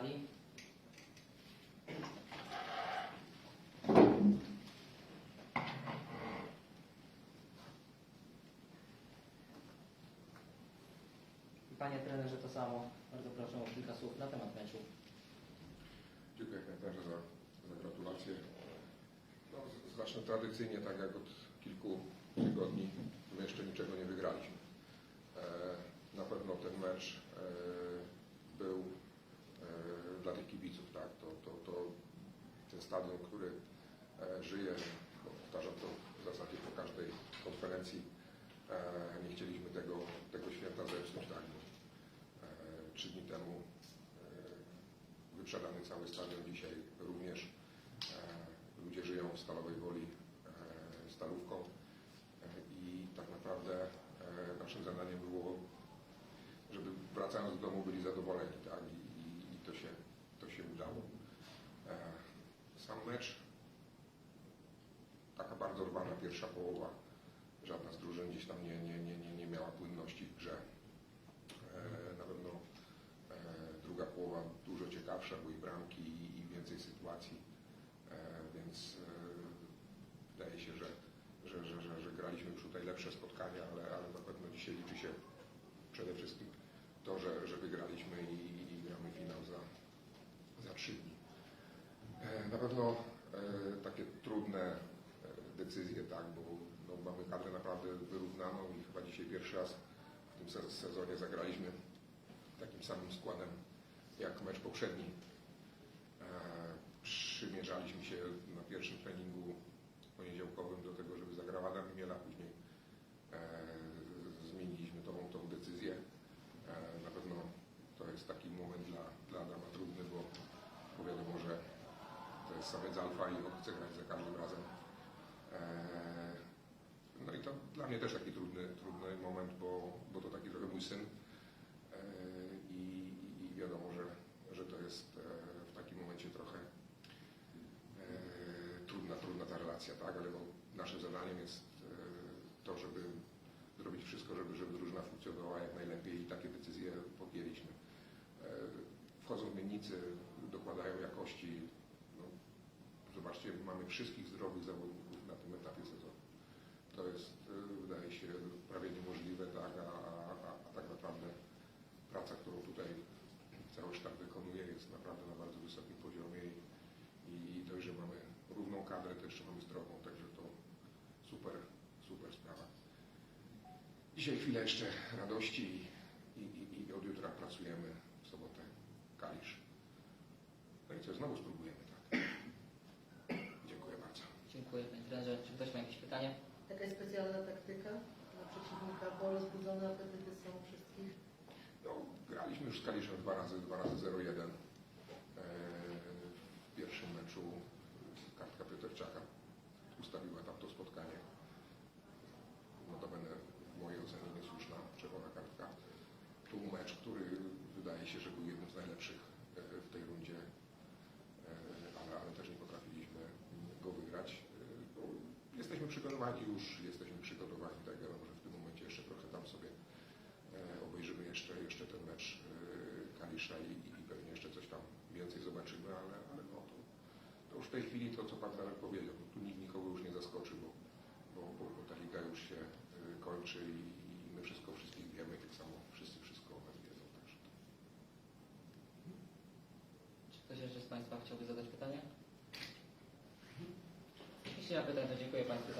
sali? Panie trenerze to samo. Bardzo proszę o kilka słów na temat meczu. Dziękuję trenerze za, za gratulacje. No, zacznę tradycyjnie, tak jak od kilku tygodni, my jeszcze niczego nie wygraliśmy. E, na pewno ten mecz e, był e, dla tych kibiców, tak? To, to, to ten stadion, który e, żyje, powtarzam to w zasadzie po każdej konferencji, e, nie chcieliśmy tego, tego święta zepsuć, tak? E, Trzy dni temu wyprzedany cały stadion dzisiaj również. Ludzie żyją w Stalowej Woli stalówką i tak naprawdę naszym zadaniem było, żeby wracając do domu byli zadowoleni, tak? I, i, i to, się, to się udało. E, Sam mecz, taka bardzo rwana pierwsza połowa, żadna z drużyn gdzieś tam nie, nie, nie, nie, nie miała płynności w grze. E, Na pewno E, Druga połowa dużo ciekawsza, i bramki i, więcej sytuacji, więc wydaje się, że, że, że, że, że graliśmy już tutaj lepsze spotkania, ale, ale na pewno dzisiaj liczy się przede wszystkim to, że, że wygraliśmy i, i gramy finał za trzy. E, Na pewno e, takie trudne e, decyzje, tak, bo no, mamy kadrę naprawdę wyrównaną i chyba dzisiaj pierwszy raz w tym se- sezonie zagraliśmy takim samym składem jak mecz poprzedni. Przymierzaliśmy się na pierwszym treningu poniedziałkowym do tego, żeby zagrał Adam Miela, później e, zmieniliśmy tą, tą decyzję. E, Na pewno to jest taki moment dla, dla Adama trudny, bo, bo wiadomo, że to i on chce grać za każdym razem. E, No i to dla mnie też taki trudny, trudny moment, bo, bo to taki trochę mój syn. E, i, i wiadomo, że, że to jest e, w takim momencie trochę e, trudna, trudna ta relacja, tak? Ale no, naszym zadaniem jest e, to, żeby zrobić wszystko, żeby, żeby drużyna funkcjonowała jak najlepiej i takie decyzje podjęliśmy. Wchodzą zmiennicy, dokładają jakości. Zobaczcie, mamy wszystkich zdrowych zawodników na tym etapie sezonu. To jest, e, wydaje się, prawie niemożliwe, tak? A, a, a tak naprawdę praca, którą tutaj cały sztab wykonuje jest naprawdę na bardzo wysokim poziomie i, i dość, że mamy równą kadrę, to jeszcze mamy zdrową, także to super, super sprawa. Dzisiaj chwilę jeszcze radości i, i, i od jutra pracujemy w sobotę Kalisz. No i co, znowu spróbujemy, tak? Dziękuję bardzo. Dziękuję Panie trenerze. Czy ktoś ma jakieś pytanie? Jakaś specjalna taktyka dla przeciwnika, bo rozbudzone apetyty są u wszystkich. No, graliśmy już z Kaliszem dwa razy, dwa razy 0-1. Eee, W pierwszym meczu kartka Piotrczaka ustawiła tam to spotkanie. Notabene w mojej ocenie niesłuszna czerwona kartka. Tu mecz, który wydaje się, że był jednym z najlepszych e, w tej rundzie, e, ale, ale też nie potrafiliśmy go wygrać. E, bo Jesteśmy przygotowani już, jesteśmy przygotowani, tak wiadomo, że w tym momencie jeszcze trochę tam sobie E, obejrzymy jeszcze, jeszcze ten mecz e, Kalisza i, i pewnie jeszcze coś tam więcej zobaczymy, ale, ale no to, to już w tej chwili to, co Pan trener powiedział, no, tu nikt nikogo już nie zaskoczy, bo, bo, bo, bo ta liga już się e, kończy i, i my wszystko wszystkich wiemy, tak samo wszyscy wszystko o nas wiedzą. Także. Czy ktoś jeszcze z Państwa chciałby zadać pytanie? Jeśli pytań, to dziękuję Państwu za